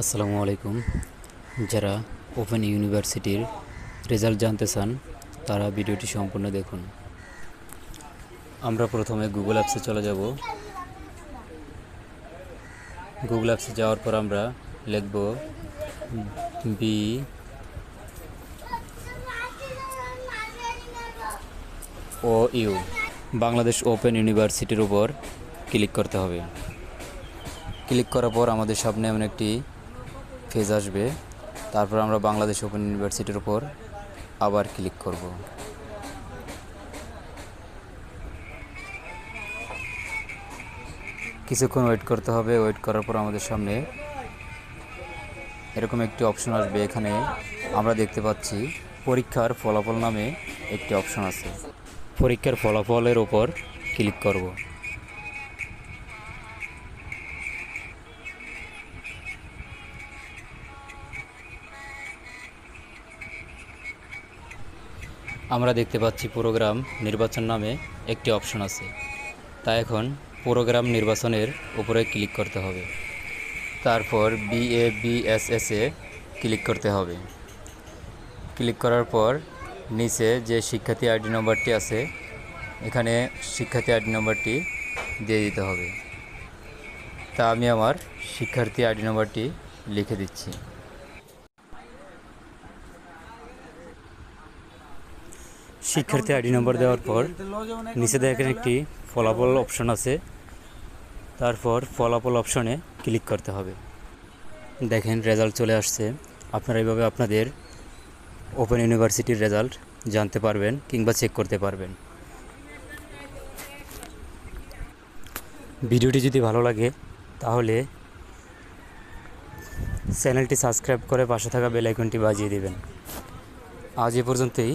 আসসালামু আলাইকুম। যারা ওপেন ইউনিভার্সিটির রেজাল্ট জানতে চান, তারা ভিডিওটি সম্পূর্ণ দেখুন। আমরা প্রথমে গুগল অ্যাপসে চলে যাব। গুগল অ্যাপসে যাওয়ার পর আমরা লিখব B O U Bangladesh open ইউনিভার্সিটির উপর ক্লিক করতে হবে। ক্লিক করার পর আমাদের সামনে এমন একটি ফেজ আসবে। তারপর আমরা বাংলাদেশ ওপেন ইউনিভার্সিটির উপর আবার ক্লিক করব। কিছুক্ষণ ওয়েট করতে হবে। ওয়েট করার পর আমাদের সামনে এরকম একটি অপশন আসবে। এখানে আমরা দেখতে পাচ্ছি পরীক্ষার ফলাফল নামে একটি অপশন আছে। পরীক্ষার ফলাফলের ওপর ক্লিক করব। আমরা দেখতে পাচ্ছি প্রোগ্রাম নির্বাচন নামে একটি অপশন আছে। তা এখন প্রোগ্রাম নির্বাচনের উপরে ক্লিক করতে হবে। তারপর বিএ বিএসএস এ ক্লিক করতে হবে। ক্লিক করার পর নিচে যে শিক্ষার্থী আইডি নম্বরটি আছে, এখানে শিক্ষার্থী আইডি নম্বরটি দিয়ে দিতে হবে। তা আমি আমার শিক্ষার্থী আইডি নম্বরটি লিখে দিচ্ছি। শিক্ষার্থী আইডি নম্বর দেওয়ার পর নিচে দেখেন একটি ফলাফল অপশন আছে। তারপর ফলাফল অপশনে ক্লিক করতে হবে। দেখেন রেজাল্ট চলে আসছে। আপনারা এইভাবে আপনাদের ওপেন ইউনিভার্সিটির রেজাল্ট জানতে পারবেন কিংবা চেক করতে পারবেন। ভিডিওটি যদি ভালো লাগে, তাহলে চ্যানেলটি সাবস্ক্রাইব করে পাশে থাকা বেল আইকনটি বাজিয়ে দেবেন। আজ এ পর্যন্তই।